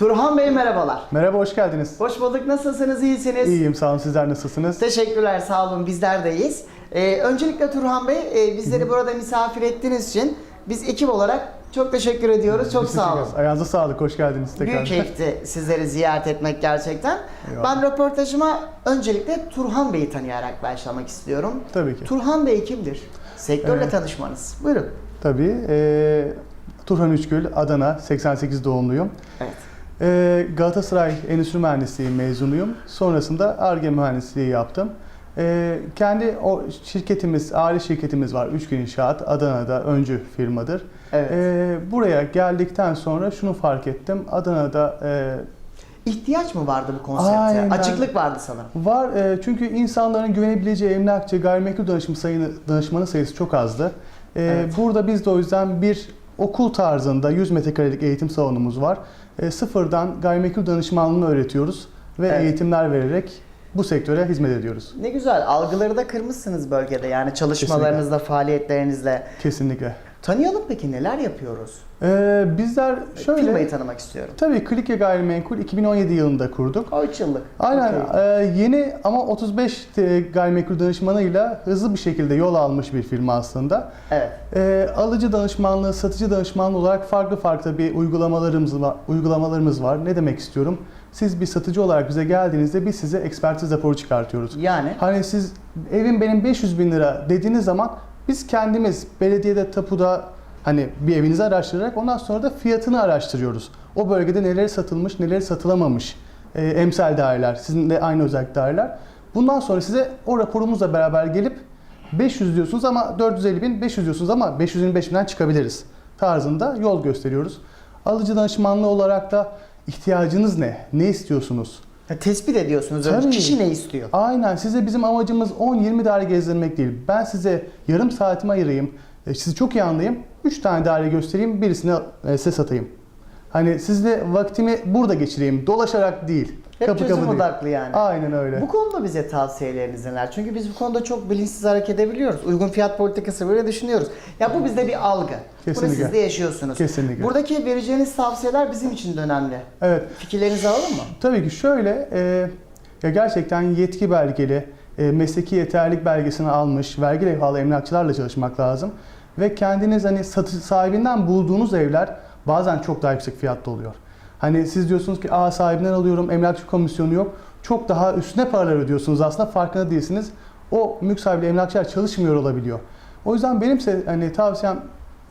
Turhan Bey merhabalar. Merhaba, hoş geldiniz. Hoş bulduk. Nasılsınız? İyisiniz? İyiyim, sağ olun. Sizler nasılsınız? Teşekkürler. Sağ olun. Bizler de iyiyiz. Ee, öncelikle Turhan Bey e, bizleri burada misafir ettiğiniz için biz ekip olarak çok teşekkür ediyoruz. Çok Biz sağ olun. teşekkür ederiz. Ayağınıza sağlık, hoş geldiniz tekrar. Büyük keyifti sizleri ziyaret etmek gerçekten. Eyvallah. Ben röportajıma öncelikle Turhan Bey'i tanıyarak başlamak istiyorum. Tabii ki. Turhan Bey kimdir? Sektörle Evet. tanışmanız. Buyurun. Tabii. E, Turhan Üçgül, Adana, 88 doğumluyum. Evet. E, Galatasaray Endüstri Mühendisliği mezunuyum. Sonrasında ARGE mühendisliği yaptım. E, kendi o şirketimiz, aile şirketimiz var. Üçgül İnşaat, Adana'da öncü firmadır. Evet. E, buraya geldikten sonra şunu fark ettim. Adana'da e, İhtiyaç mı vardı bu konsepte? Aynen. Açıklık vardı sanırım. Var e, çünkü insanların güvenebileceği emlakçı, gayrimenkul danışma sayını, danışmanı sayısı çok azdı. E, Evet. Burada biz de o yüzden bir okul tarzında 100 metrekarelik eğitim salonumuz var. E, sıfırdan gayrimenkul danışmanlığını öğretiyoruz ve Evet. eğitimler vererek bu sektöre hizmet ediyoruz. Ne güzel. Algıları da kırmışsınız bölgede. Yani çalışmalarınızla, faaliyetlerinizle. Kesinlikle. Tanıyalım peki neler yapıyoruz? E, bizler şöyle... Firmayı tanımak istiyorum. Tabii Klike Gayrimenkul 2017 yılında kurduk. O 3 yıllık. Aynen Okey. e, yeni ama 35 te- gayrimenkul danışmanıyla hızlı bir şekilde yol almış bir firma aslında. Evet. E, alıcı danışmanlığı, satıcı danışmanlığı olarak farklı farklı bir uygulamalarımız var. Uygulamalarımız var. Ne demek istiyorum? Siz bir satıcı olarak bize geldiğinizde biz size ekspertiz raporu çıkartıyoruz. Yani Hani siz evin benim 500 bin lira dediğiniz zaman biz kendimiz belediyede tapuda hani bir evinizi araştırarak ondan sonra da fiyatını araştırıyoruz. O bölgede neleri satılmış, neleri satılamamış. E, emsal daireler, sizinle aynı özellik daireler. Bundan sonra size o raporumuzla beraber gelip 500 diyorsunuz ama 450 bin, 500 diyorsunuz ama 525 binden çıkabiliriz tarzında yol gösteriyoruz. Alıcı danışmanlığı olarak da ihtiyacınız ne? Ne istiyorsunuz? Ya tespit ediyorsunuz. önce Tabii. Kişi ne istiyor? Aynen. Size bizim amacımız 10-20 daire gezdirmek değil. Ben size yarım saatimi ayırayım. e, Sizi çok iyi anlayayım. 3 tane daire göstereyim. Birisini e, size satayım. Hani sizle vaktimi burada geçireyim. Dolaşarak değil. Hep çözüm değil. odaklı yani. Aynen öyle. Bu konuda bize tavsiyeleriniz neler? Çünkü biz bu konuda çok bilinçsiz hareket edebiliyoruz. Uygun fiyat politikası böyle düşünüyoruz. Ya bu bizde bir algı. Bunu Kesinlikle. siz de yaşıyorsunuz. Kesinlikle. Buradaki vereceğiniz tavsiyeler bizim için de önemli. Evet. Fikirlerinizi alalım mı? Tabii ki şöyle, e, ya gerçekten yetki belgeli, e, mesleki yeterlilik belgesini almış, vergi levhalı emlakçılarla çalışmak lazım. Ve kendiniz hani satış sahibinden bulduğunuz evler bazen çok daha yüksek fiyatta oluyor. Hani siz diyorsunuz ki Aa, sahibinden alıyorum, emlakçı komisyonu yok. Çok daha üstüne paralar ödüyorsunuz aslında farkında değilsiniz. O mülk sahibi emlakçılar çalışmıyor olabiliyor. O yüzden benimse hani tavsiyem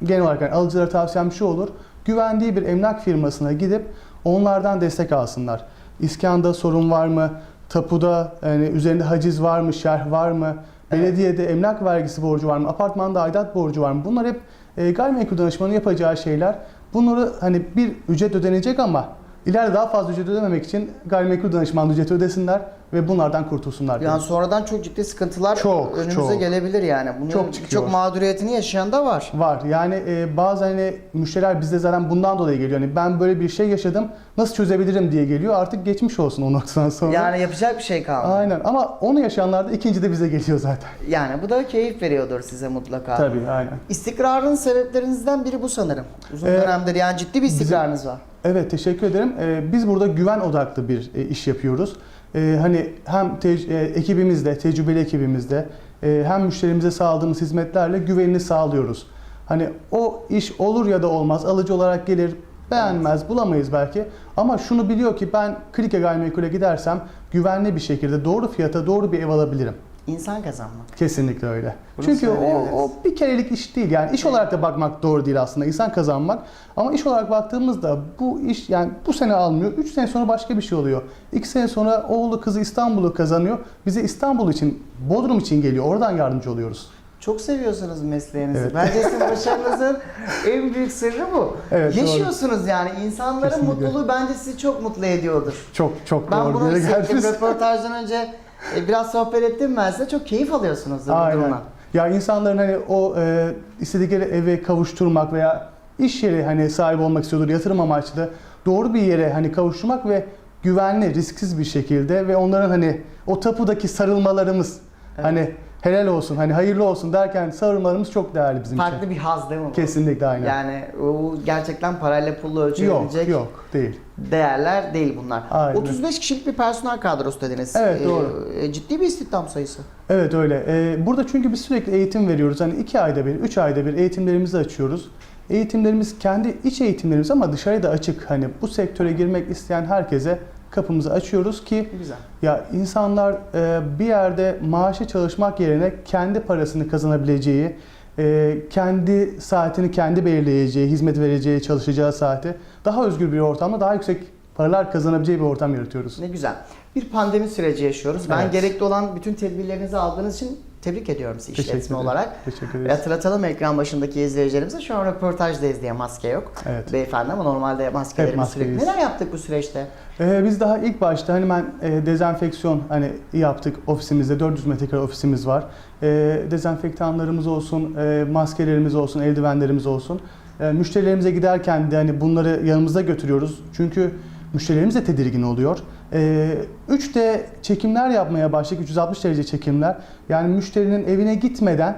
genel olarak yani alıcılara tavsiyem şu olur. Güvendiği bir emlak firmasına gidip onlardan destek alsınlar. İskanda sorun var mı? Tapuda yani üzerinde haciz var mı? Şerh var mı? Belediyede emlak vergisi borcu var mı? Apartmanda aidat borcu var mı? Bunlar hep e, gayrimenkul danışmanı yapacağı şeyler. Bunları hani bir ücret ödenecek ama ileride daha fazla ücret ödememek için gayrimenkul danışmanlığı ücreti ödesinler ve bunlardan kurtulsunlar. Yani sonradan çok ciddi sıkıntılar Çok, önümüze çok. gelebilir yani. Bunun Çok çıkıyor. çok mağduriyetini yaşayan da var. Var. Yani e, bazı hani müşteriler bizde zaten bundan dolayı geliyor. Hani ben böyle bir şey yaşadım. Nasıl çözebilirim diye geliyor. Artık geçmiş olsun o noktadan sonra. Yani yapacak bir şey kalmadı. Aynen. Ama onu yaşayanlar da ikinci de bize geliyor zaten. Yani bu da keyif veriyordur size mutlaka. Tabii aynen. İstikrarın sebeplerinizden biri bu sanırım. Uzun Ee, dönemdir yani ciddi bir istikrarınız var. Evet teşekkür ederim. Ee, biz burada güven odaklı bir e, iş yapıyoruz. Ee, hani hem tec- e, ekibimizle, tecrübeli ekibimizle e, hem müşterimize sağladığımız hizmetlerle güvenini sağlıyoruz. Hani o iş olur ya da olmaz. Alıcı olarak gelir, beğenmez, bulamayız belki. Ama şunu biliyor ki ben Klike Gayrimenkul'e gidersem güvenli bir şekilde doğru fiyata doğru bir ev alabilirim. İnsan kazanmak. Kesinlikle öyle. Bunu Çünkü o, o bir kerelik iş değil. Yani iş olarak da bakmak doğru değil aslında. İnsan kazanmak. Ama iş olarak baktığımızda bu iş yani bu sene almıyor. 3 sene sonra başka bir şey oluyor. 2 sene sonra oğlu kızı İstanbul'u kazanıyor. Bize İstanbul için, Bodrum için geliyor. Oradan yardımcı oluyoruz. Çok seviyorsunuz mesleğinizi. Evet. Bence sizin başarınızın en büyük sırrı bu. Evet, doğru. Yaşıyorsunuz yani. İnsanların Kesinlikle. mutluluğu bence sizi çok mutlu ediyordur. Çok çok Ben doğru bir bunu hissettim. Röportajdan önce e, biraz sohbet ettim ben size. Çok keyif alıyorsunuzdur bu Aynen. durumdan. Ya insanların hani o e, istedikleri eve kavuşturmak veya iş yeri hani sahibi olmak istiyordur yatırım amaçlı doğru bir yere hani kavuşturmak ve güvenli, risksiz bir şekilde ve onların hani o tapudaki sarılmalarımız hani helal olsun, hani hayırlı olsun derken sarılmalarımız çok değerli bizim Farklı için. bir haz değil mi bu? Kesinlikle aynen. Yani o gerçekten parayla pulla yok, ölçülebilecek yok değil. değerler değil bunlar. Aynen. 35 kişilik bir personel kadrosu dediniz. Evet, doğru. E, ciddi bir istihdam sayısı. Evet öyle. Ee, burada çünkü biz sürekli eğitim veriyoruz. Hani iki ayda bir, üç ayda bir eğitimlerimizi açıyoruz. Eğitimlerimiz kendi iç eğitimlerimiz ama dışarıya da açık. Hani bu sektöre girmek isteyen herkese kapımızı açıyoruz ki Güzel. ya insanlar e, bir yerde maaşı çalışmak yerine kendi parasını kazanabileceği, e, kendi saatini kendi belirleyeceği, hizmet vereceği, çalışacağı saati daha özgür bir ortamda daha yüksek paralar kazanabileceği bir ortam yaratıyoruz. Ne güzel. Bir pandemi süreci yaşıyoruz. Ben Evet. gerekli olan bütün tedbirlerinizi aldığınız için tebrik ediyorum sizi Teşekkür işletme ederim. olarak. Teşekkür ederiz. hatırlatalım ekran başındaki izleyicilerimize şu an röportajdayız diye maske yok. Evet. Beyefendi ama normalde maskelerimiz sürekli. maskeyiz. Neler yaptık bu süreçte? Ee, biz daha ilk başta hani ben e, dezenfeksiyon hani yaptık ofisimizde 400 metrekare ofisimiz var. E, dezenfektanlarımız olsun, e, maskelerimiz olsun, eldivenlerimiz olsun. E, müşterilerimize giderken de hani bunları yanımızda götürüyoruz. Çünkü müşterilerimiz de tedirgin oluyor. E, 3D çekimler yapmaya başladık. 360 derece çekimler. Yani müşterinin evine gitmeden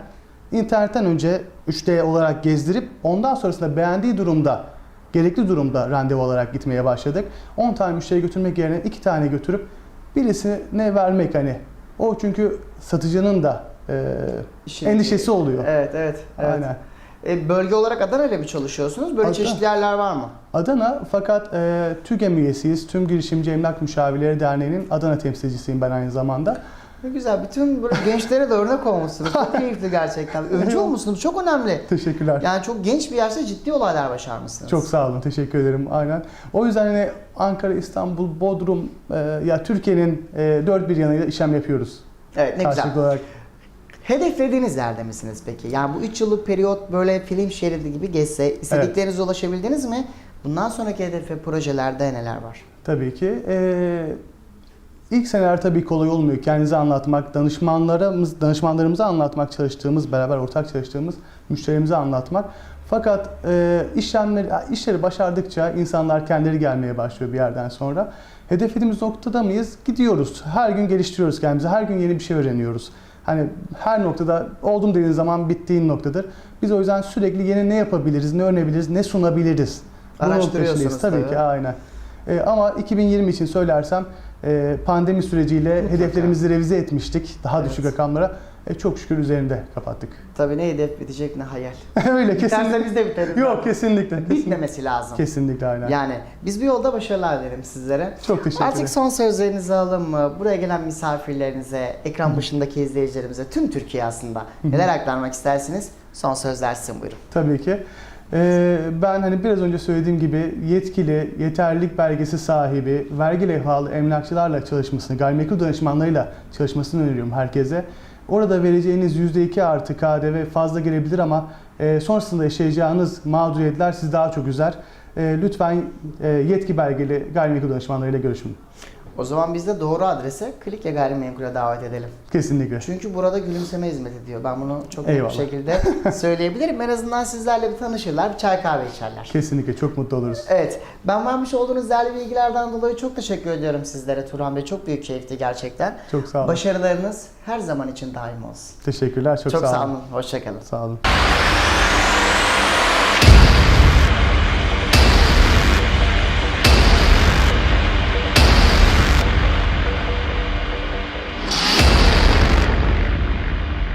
internetten önce 3D olarak gezdirip ondan sonrasında beğendiği durumda gerekli durumda randevu olarak gitmeye başladık. 10 tane müşteri götürmek yerine 2 tane götürüp birisine vermek hani. O çünkü satıcının da e, endişesi oluyor. Evet, evet. evet. Aynen. E, bölge olarak Adana ile mi çalışıyorsunuz? Böyle Adana. çeşitli yerler var mı? Adana fakat e, TÜGEM üyesiyiz. Tüm Girişimci Emlak Müşavirleri Derneği'nin Adana temsilcisiyim ben aynı zamanda. Ne güzel. Bütün böyle gençlere de örnek olmuşsunuz. Çok keyifli gerçekten. Öncü olmuşsunuz. Çok önemli. Teşekkürler. Yani çok genç bir yaşta ciddi olaylar başarmışsınız. Çok sağ olun, teşekkür ederim. Aynen. O yüzden hani Ankara, İstanbul, Bodrum, e, ya Türkiye'nin e, dört bir yanıyla işlem yapıyoruz. Evet ne güzel. Olarak. Hedeflediğiniz yerde misiniz peki? Yani bu 3 yıllık periyot böyle film şeridi gibi geçse istediklerinize ulaşabildiniz mi? Bundan sonraki hedef ve projelerde neler var? Tabii ki. Ee, ilk seneler tabii kolay olmuyor. Kendinizi anlatmak, danışmanlarımız, danışmanlarımıza anlatmak çalıştığımız, beraber ortak çalıştığımız müşterimize anlatmak. Fakat e, işlemleri, işleri başardıkça insanlar kendileri gelmeye başlıyor bir yerden sonra. Hedeflediğimiz noktada mıyız? Gidiyoruz. Her gün geliştiriyoruz kendimizi. Her gün yeni bir şey öğreniyoruz. Hani her noktada oldum dediğin zaman bittiğin noktadır. Biz o yüzden sürekli yeni ne yapabiliriz, ne öğrenebiliriz, ne sunabiliriz. Bunun Araştırıyorsunuz tabii, tabii. ki aynen. Ee, ama 2020 için söylersem e, pandemi süreciyle Mutlaka. hedeflerimizi revize etmiştik. Daha Evet. düşük rakamlara. E, çok şükür üzerinde kapattık. Tabii ne hedef bitecek ne hayal. Öyle Biterse kesinlikle. biz de biteriz. Yok kesinlikle. Kesinlikle, Bitmemesi lazım. kesinlikle aynen. Yani biz bu yolda başarılar dilerim sizlere. Çok teşekkür ederim. Artık son sözlerinizi alalım mı? Buraya gelen misafirlerinize, ekran başındaki izleyicilerimize, tüm Türkiye aslında neler aktarmak istersiniz? Son sözler sizin buyurun. Tabii ki. Ee, ben hani biraz önce söylediğim gibi yetkili, yeterlilik belgesi sahibi, vergi levhalı emlakçılarla çalışmasını, gayrimenkul danışmanlarıyla çalışmasını öneriyorum herkese. Orada vereceğiniz %2 artı KDV fazla gelebilir ama e, sonrasında yaşayacağınız mağduriyetler sizi daha çok üzer. E, lütfen e, yetki belgeli gayrimenkul danışmanlarıyla görüşün. O zaman biz de doğru adrese Klikya Gayrimenkul'e davet edelim. Kesinlikle. Çünkü burada gülümseme hizmet ediyor. Ben bunu çok net bir Eyvallah. şekilde söyleyebilirim. En azından sizlerle bir tanışırlar, bir çay kahve içerler. Kesinlikle çok mutlu oluruz. Evet, ben vermiş olduğunuz değerli bilgilerden dolayı çok teşekkür ediyorum sizlere Turhan Bey. Çok büyük keyifti gerçekten. Çok sağ olun. Başarılarınız her zaman için daim olsun. Teşekkürler. Çok, Çok, sağ olun. Hoşçakalın. Sağ olun.